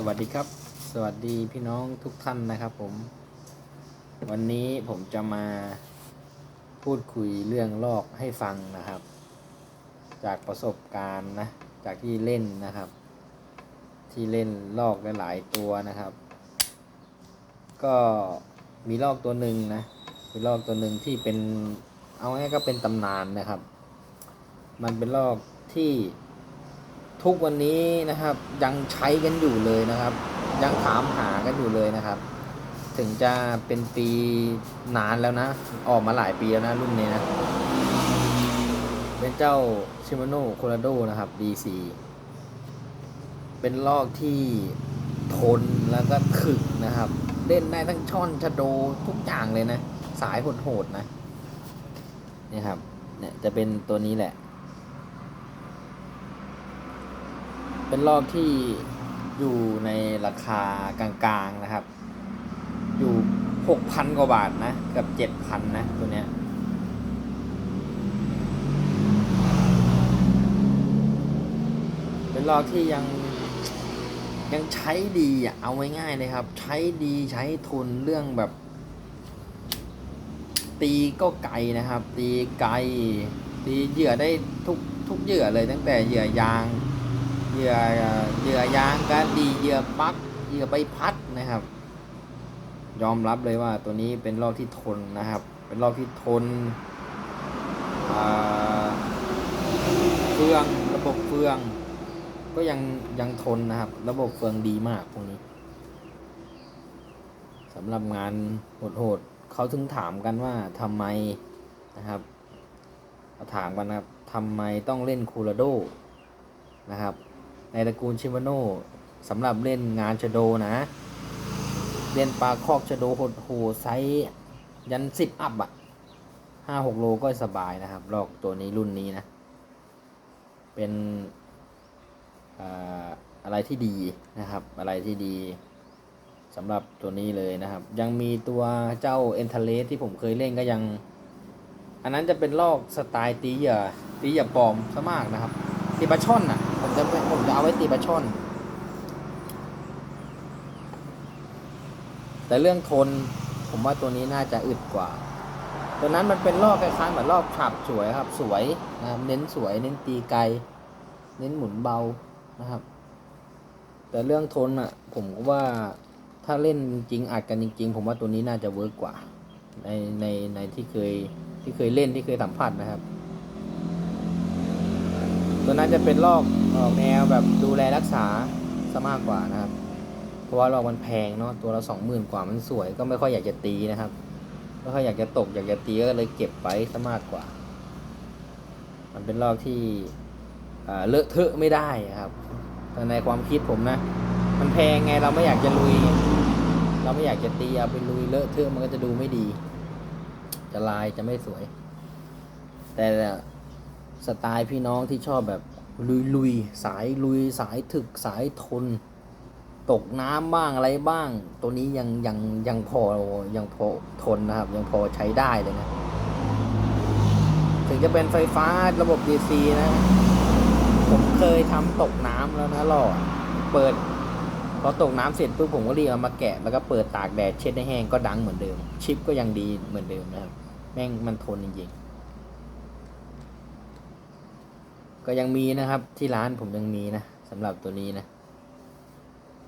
สวัสดีครับ สวัสดีพี่น้องทุกท่านนะครับผม วันนี้ผมจะมาพูดคุยเรื่องลอกให้ฟังนะครับ จากประสบการณ์นะ จากที่เล่นนะครับ ที่เล่นลอกหลายๆตัวนะครับ ก็มีลอกตัวหนึ่งนะมีลอกตัวหนึ่งที่เป็นเอาง่ายก็เป็นตำนานนะครับ มันเป็นลอกที่ ทุกวันนี้นะครับ ยังใช้กันอยู่เลยนะครับ ยังถามหากันอยู่เลยนะครับ ถึงจะเป็นปีนานแล้วนะ ออกมาหลายปีแล้วนะรุ่นนี้นะ เป็นเจ้าชิมาโน่โค r าโดนะครับ DC เป็นลอกที่ทนแล้วก็ถึกนะครับ เล่นได้ทั้งช่อนชะโดทุกอย่างเลยนะ สายโหดๆนะนี่ครับเนี่ยจะเป็นตัวนี้แหละ เป็นรอบที่อยู่ในราคากลางๆนะครับ อยู่หกพันกว่าบาทนะกับเจ็ดพันนะตัวเนี้ยเป็นรอบที่ยังยังใช้ดีอะเอาไว้ง่ายเลยครับ ใช้ดีใช้ทุนเรื่องแบบ ตีก็ไกลนะครับ ตีไกลตีเหยื่อได้ทุกทุกเหยื่อเลยตั้งแต่เหยื่อยาง เหยื่อเหยื่อยางการดีเหยื่อปักเหยื่อใบพัดนะครับ ยอมรับเลยว่าตัวนี้เป็นลอกที่ทนนะครับ เป็นลอกที่ทนเฟืองระบบเฟือง ก็ยังยังทนนะครับ ระบบเฟืองดีมากพวกนี้สำหรับงานโหดๆเขาถึงถามกันว่าทำไมนะครับเขาถามกันนะครับทำไมต้องเล่นคูราโดนะครับ ในตระกูลชิมาโน่สำหรับเล่นงานชโดนะ เล่นปลาคอกชโดโหดโหไซยันสิบอัพอะห้าหกโลก็สบายนะครับ ลอกตัวนี้รุ่นนี้นะ เป็นอ่าอะไรที่ดีนะครับ อะไรที่ดีสำหรับตัวนี้เลยนะครับ ยังมีตัวเจ้าเอนเทเลสที่ผมเคยเล่นก็ยัง อันนั้นจะเป็นลอกสไตล์ตีเหยื่อตีเหยื่อปลอมซะมากนะครับ ตีปลาช่อนอะ ผมจะผมจะเอาไว้ตีปลาช่อน แต่เรื่องทน ผมว่าตัวนี้น่าจะอึดกว่า ตัวนั้นมันเป็นลอกคล้ายๆเหมือนลอกฉับสวยครับ สวยนะครับ เน้นสวย เน้นตีไกล เน้นหมุนเบานะครับ แต่เรื่องทนอะ ผมก็ว่าถ้าเล่นจริงอัดกันจริง ๆ ผมว่าตัวนี้น่าจะเวิร์กกว่า ในในในที่เคยที่เคยเล่นที่เคยสัมผัสนะครับ ตัวนั้นจะเป็นลอกออกแนวแบบดูแลรักษาซะมากกว่านะครับ เพราะว่าลอกมันแพงเนาะตัวละสองหมื่นกว่ามันสวยก็ไม่ค่อยอยากจะตีนะครับไม่ค่อยอยากจะตกอยากจะตีก็เลยเก็บไว้ซะมากกว่า มันเป็นลอกที่เลอะเทอะไม่ได้ครับแต่ในความคิดผมนะ มันแพงไงเราไม่อยากจะลุย เราไม่อยากจะตีเอาไปลุยเลอะเทอะมันก็จะดูไม่ดี จะลายจะไม่สวย แต่ สไตล์พี่น้องที่ชอบแบบลุยลุยๆสายลุยสายถึกสายทน ตกน้ำบ้างอะไรบ้าง ตัวนี้ยังยังยังพอยังพอทนนะครับ ยังพอใช้ได้เลยนะ ถึงจะเป็นไฟฟ้าระบบ DC นะ ผมเคยทำตกน้ำแล้วนะหล่อเปิดพอตกน้ำเสร็จปุ๊บผมก็รีบเอามาแกะ แล้วก็เปิดตากแดดเช็ดให้แห้งก็ดังเหมือนเดิม ชิปก็ยังดีเหมือนเดิมนะครับ แม่งมันทนจริงๆ ก็ยังมีนะครับที่ร้านผมยังมีนะสำหรับตัวนี้นะ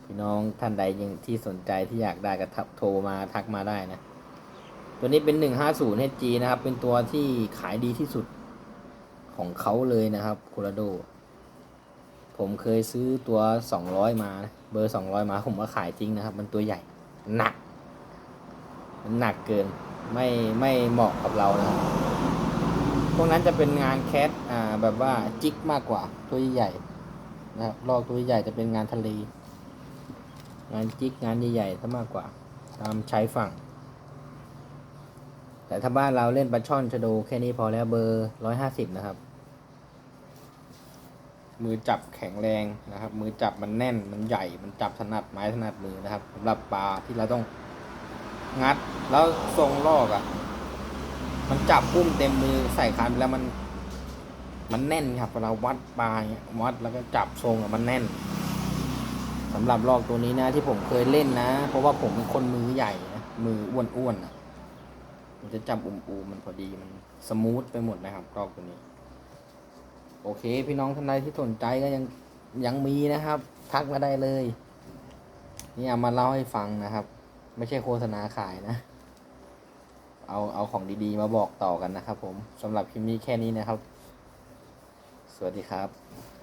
พี่น้องท่านใดยังที่สนใจที่อยากได้ก็ทักโทรมาทักมาได้นะ ตัวนี้เป็น 150 HG นะครับ เป็นตัวที่ขายดีที่สุดของเขาเลยนะครับโคราโด ผมเคยซื้อตัว 200 มานะเบอร์ 200 มาผมก็ขายจริงนะครับ มันตัวใหญ่หนัก มันหนักเกินไม่ไม่เหมาะกับเรานะครับ พวกนั้นจะเป็นงานแคสอ่าแบบว่าจิกมากกว่าตัวใหญ่นะครับลอกตัวใหญ่จะเป็นงานทะเล งานจิกงานใหญ่ๆซะมากกว่า ตามใช้ฝั่ง แต่ถ้าบ้านเราเล่นปลาช่อนชะโดแค่นี้พอแล้วเบอร์ร้อยห้าสิบนะครับ มือจับแข็งแรงนะครับ มือจับมันแน่นมันใหญ่มันจับถนัดไม้ถนัดมือนะครับสำหรับปลาที่เราต้องงัดแล้วทรงลอกอะ่ะ มันจับปุ้มเต็มมือใส่คันไปแล้วมัน มันแน่นครับเวลาวัดปลาเนี่ยวัดแล้วก็จับทรงมันแน่นสำหรับลอกตัวนี้นะ ที่ผมเคยเล่นนะ เพราะว่าผมเป็นคนมือใหญ่นะมืออ้วนๆนะมันจะจับอุ่มๆมันพอดีมันสมูทไปหมดนะครับลอกตัวนี้ โอเค พี่น้องท่านใดที่สนใจก็ยังยังมีนะครับ ทักมาได้เลยนี่เอามาเล่าให้ฟังนะครับ ไม่ใช่โฆษณาขายนะ เอาเอาของดีๆ มาบอกต่อกันนะครับผมสำหรับคลิปนี้แค่นี้นะครับ สวัสดีครับ